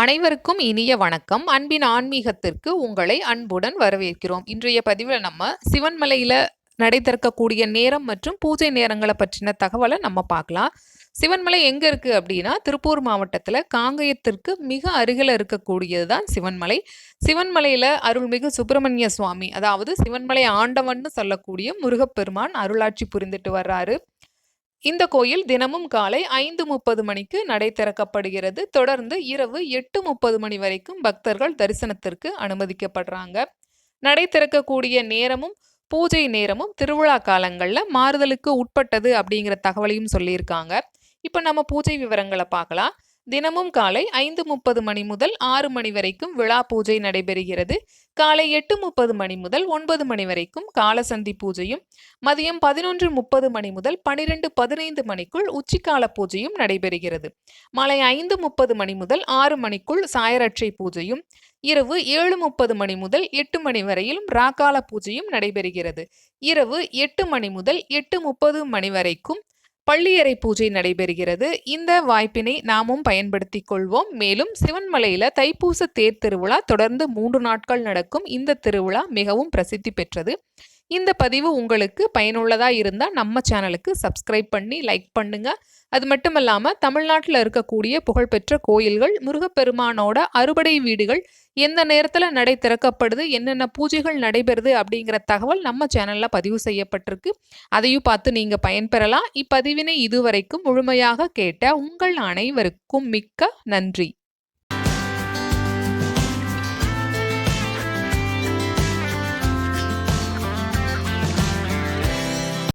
அனைவருக்கும் இனிய வணக்கம். அன்பின் ஆன்மீகத்திற்கு உங்களை அன்புடன் வரவேற்கிறோம். இன்றைய பதிவில் நம்ம சிவன்மலையில் நடை திறக்கக்கூடிய நேரம் மற்றும் பூஜை நேரங்களை பற்றின தகவலை நம்ம பார்க்கலாம். சிவன்மலை எங்கே இருக்குது அப்படின்னா திருப்பூர் மாவட்டத்தில் காங்கயத்திற்கு மிக அருகில் இருக்கக்கூடியது தான் சிவன்மலை. சிவன்மலையில் அருள்மிகு சுப்பிரமணிய சுவாமி அதாவது சிவன்மலை ஆண்டவன்னு சொல்லக்கூடிய முருகப்பெருமான் அருளாட்சி புரிந்துட்டு வர்றாரு. இந்த கோயில் தினமும் காலை ஐந்து முப்பது மணிக்கு நடை திறக்கப்படுகிறது. தொடர்ந்து இரவு எட்டு முப்பது மணி வரைக்கும் பக்தர்கள் தரிசனத்திற்கு அனுமதிக்கப்படுறாங்க. நடை திறக்கக்கூடிய நேரமும் பூஜை நேரமும் திருவிழா காலங்களில் மாறுதலுக்கு உட்பட்டது அப்படிங்கிற தகவலையும் சொல்லியிருக்காங்க. இப்போ நம்ம பூஜை விவரங்களை பார்க்கலாம். தினமும் காலை ஐந்து முப்பது மணி முதல் ஆறு மணி வரைக்கும் விழா பூஜை நடைபெறுகிறது. காலை எட்டு முப்பது மணி முதல் ஒன்பது மணி வரைக்கும் காலசந்தி பூஜையும் மதியம் பதினொன்று முப்பது மணி முதல் பனிரெண்டு பதினைந்து மணிக்குள் உச்சிக்கால பூஜையும் நடைபெறுகிறது. மாலை ஐந்து முப்பது மணி முதல் ஆறு மணிக்குள் சாயரட்சை பூஜையும் இரவு ஏழு முப்பது மணி முதல் எட்டு மணி வரையிலும் ராக்கால பூஜையும் நடைபெறுகிறது. இரவு எட்டு மணி முதல் எட்டு முப்பது மணி வரைக்கும் பள்ளியறை பூஜை நடைபெறுகிறது. இந்த வாய்ப்பினை நாமும் பயன்படுத்திக் கொள்வோம். மேலும் சிவன்மலையில தைப்பூச தேர் திருவிழா தொடர்ந்து மூன்று நாட்கள் நடக்கும். இந்த திருவிழா மிகவும் பிரசித்தி பெற்றது. இந்த பதிவு உங்களுக்கு பயனுள்ளதாக இருந்தால் நம்ம சேனலுக்கு சப்ஸ்கிரைப் பண்ணி லைக் பண்ணுங்க. அது மட்டும் இல்லாமல் தமிழ்நாட்டில் இருக்கக்கூடிய புகழ்பெற்ற கோயில்கள் முருகப்பெருமானோட அறுபடை வீடுகள் எந்த நேரத்தில் நடை திறக்கப்படுது என்னென்ன பூஜைகள் நடைபெறுது அப்படிங்கிற தகவல் நம்ம சேனலில் பதிவு செய்யப்பட்டிருக்கு. அதையும் பார்த்து நீங்கள் பயன்பெறலாம். இப்பதிவினை இதுவரைக்கும் முழுமையாக கேட்ட உங்கள் அனைவருக்கும் மிக்க நன்றி.